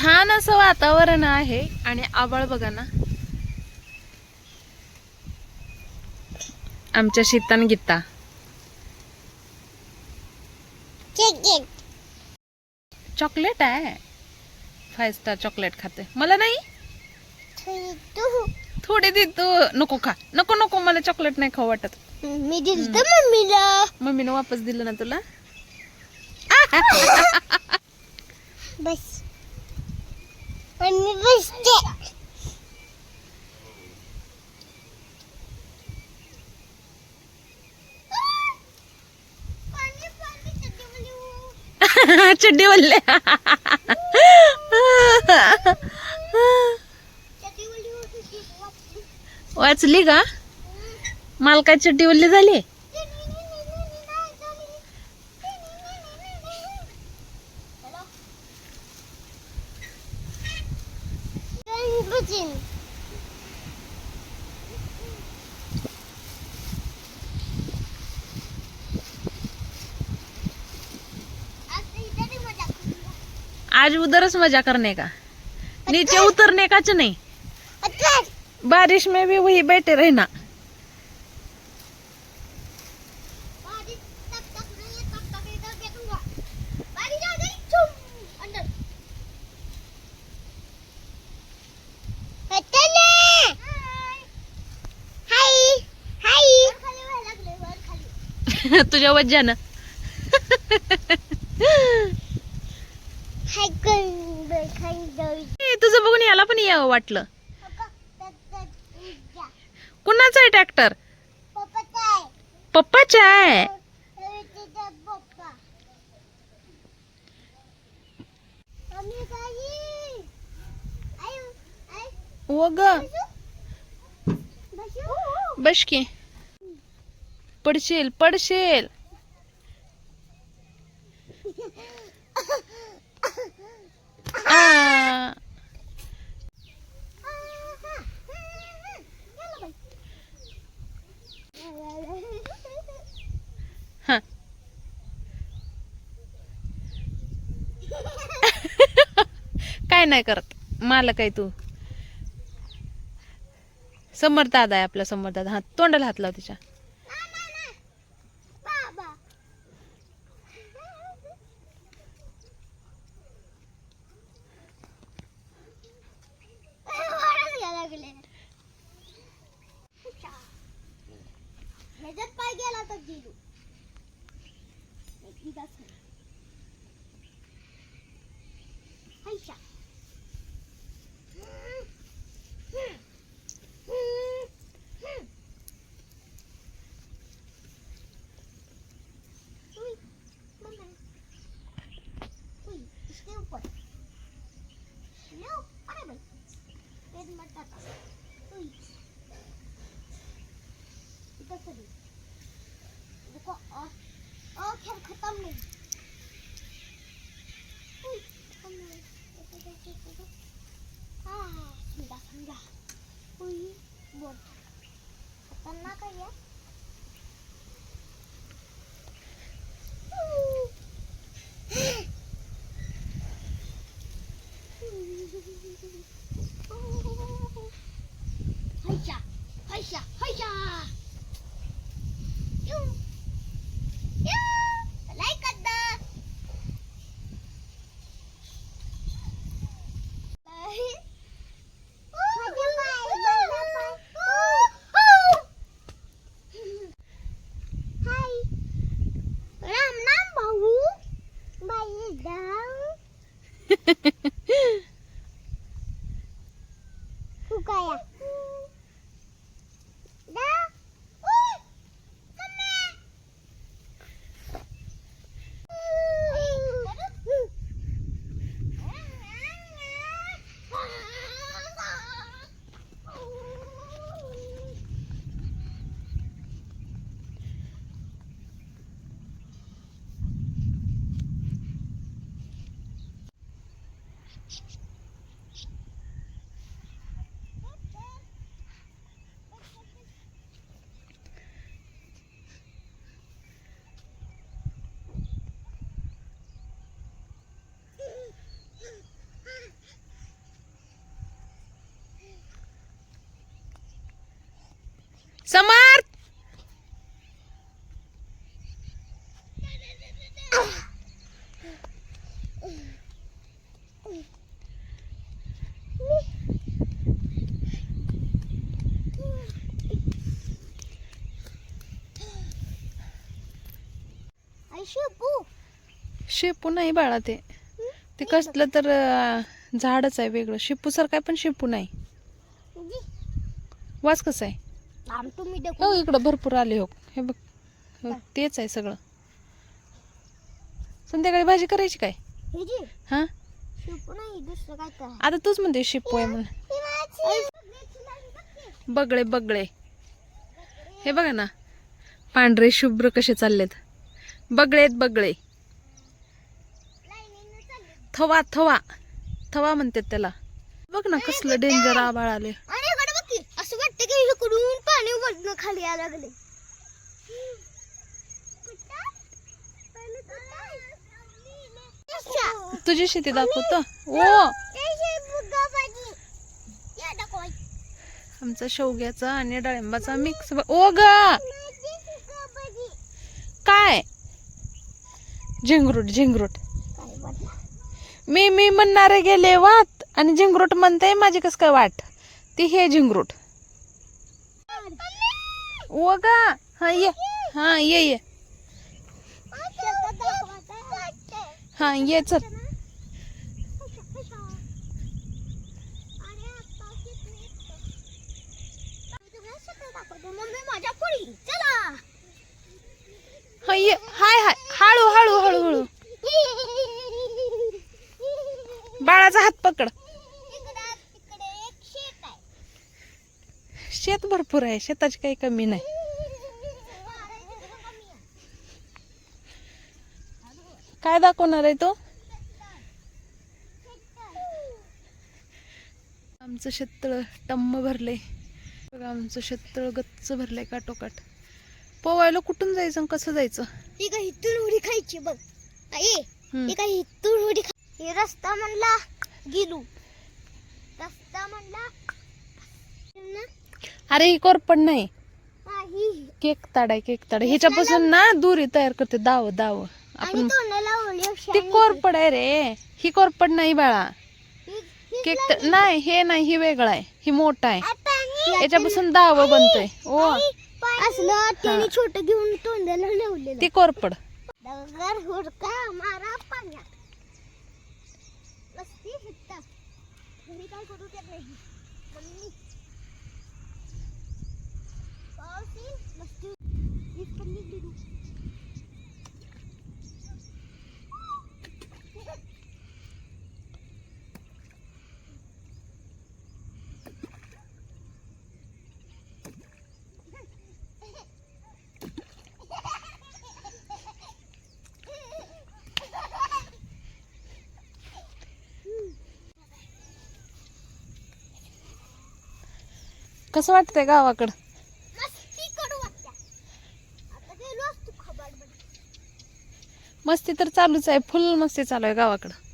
छान असं वातावरण आहे आणि आबाळ बघा ना. आमच्या शीतन गीता. चॉकलेट आहे. फाय स्टार चॉकलेट खाते. मला नाही? थोडी दे तू. नको खा. नको नको. मला चॉकलेट नाही खाऊ वाटत. मी दिलं मम्मीला. मम्मीनं वापस दिलं ना तुला? बस. मम्मी बसते. चड्डी वल्ले वाचली का? मला काय चड्डी वल्ली झाली? आज उधरच मजा करने का? नीचे उतरने का च नहीं. बारिश में भी वही बैठे रहना. तुझ्या वज्जानं ए, तुझं बघून याला पण यावं वाटलं? कुणाचा आहे ट्रॅक्टर पप्पाचा आहे. ओ ग. बस की. पडशील पडशील आ, हा. काय नाही करत. मला काय तू. समर दादा आहे आपला समर दादा. हा तोंडाला हात लाव तिच्या. पाय गेला तर और खेल खत्म नहीं उई, समर्थ! शेपू शेपू नाही बाळा ते. ते कसलं तर झाडच आहे वेगळं. शेपू सारखं आहे पण शेपू नाही. वास कसं आहे? हो इकडं भरपूर आले हो. हे बघ तेच आहे सगळं. संध्याकाळी भाजी करायची काय? हे हा? आता तूच म्हणते शेपू आहे म्हणून. बगळे बगळे. हे बघा ना पांढरे शुभ्र कसे चाललेत. बगळे आहेत बगळे. थवा थवा. थवा म्हणतात त्याला. बघ ना कसलं डेंजर आबाळ आले आणि इकडे बघ की असं वाटतं की इकडून पाणी वरनं खाली यायला लागले. तुझी शेती दाखवतो. ओ. आमचा शेवग्याचा आणि डाळिंबाचा मिक्स ओ ग. काय? झिंगरूट झिंगरूट. मी मी म्हणणारे गेले वाट आणि झिंगरूट म्हणते माझी कस काय वाट? ती हे झिंगरूट. ओ ग हा ये. हा ये ये. हा ये चल. हा ये. हाय हाय. हळू हळू हळू हळू. बाळाचा हात पकड इकडं तिकडे एक शेत आहे शेत भरपूर आहे शेताची काही कमी नाही. काय दाखवणार आहे तो? आमचं शेततळ टम्म भरले बघा आमचं शेततळ गच्च भरलंय काटोकाट. पोवायला कुठून जायचं कसं जायचं? काही इथून उडी खायची बघ. आई काही इथून उडी खा हे रस्ता म्हणला गेलो. रस्ता म्हणला अरे ही कोरपड नाही. केक ताड केक ताड ह्याच्यापासून ना दुरी तयार करते दाव दाव. आपण ती. कोरपड आहे रे. ही कोरपड नाही बाळा. केक नाही हे नाही ही वेगळं आहे ही मोठा आहे याच्यापासून दाव बनतोय. ओ. छोट घेऊन तोंडाला ती कोरपड काय करू कसं वाटतंय गावाकडं? मस्ती तर चालूच आहे. फुल मस्ती चालू आहे गावाकडं.